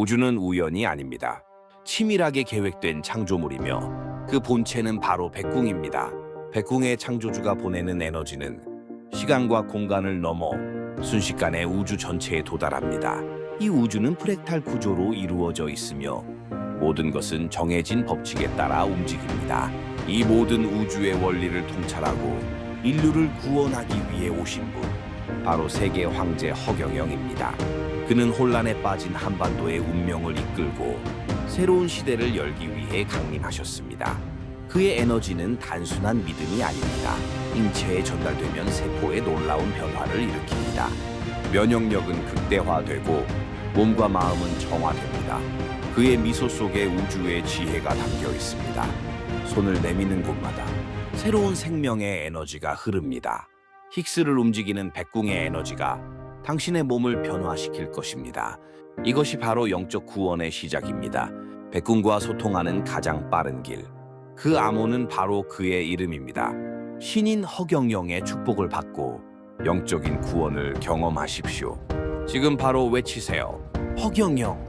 우주는 우연이 아닙니다. 치밀하게 계획된 창조물이며 그 본체는 바로 백궁입니다. 백궁의 창조주가 보내는 에너지는 시간과 공간을 넘어 순식간에 우주 전체에 도달합니다. 이 우주는 프랙탈 구조로 이루어져 있으며 모든 것은 정해진 법칙에 따라 움직입니다. 이 모든 우주의 원리를 통찰하고 인류를 구원하기 위해 오신 분, 바로 세계 황제 허경영입니다. 그는 혼란에 빠진 한반도의 운명을 이끌고 새로운 시대를 열기 위해 강림하셨습니다. 그의 에너지는 단순한 믿음이 아닙니다. 인체에 전달되면 세포에 놀라운 변화를 일으킵니다. 면역력은 극대화되고 몸과 마음은 정화됩니다. 그의 미소 속에 우주의 지혜가 담겨 있습니다. 손을 내미는 곳마다 새로운 생명의 에너지가 흐릅니다. 힉스를 움직이는 백궁의 에너지가 당신의 몸을 변화시킬 것입니다. 이것이 바로 영적 구원의 시작입니다. 백궁과 소통하는 가장 빠른 길. 그 암호는 바로 그의 이름입니다. 신인 허경영의 축복을 받고 영적인 구원을 경험하십시오. 지금 바로 외치세요. 허경영,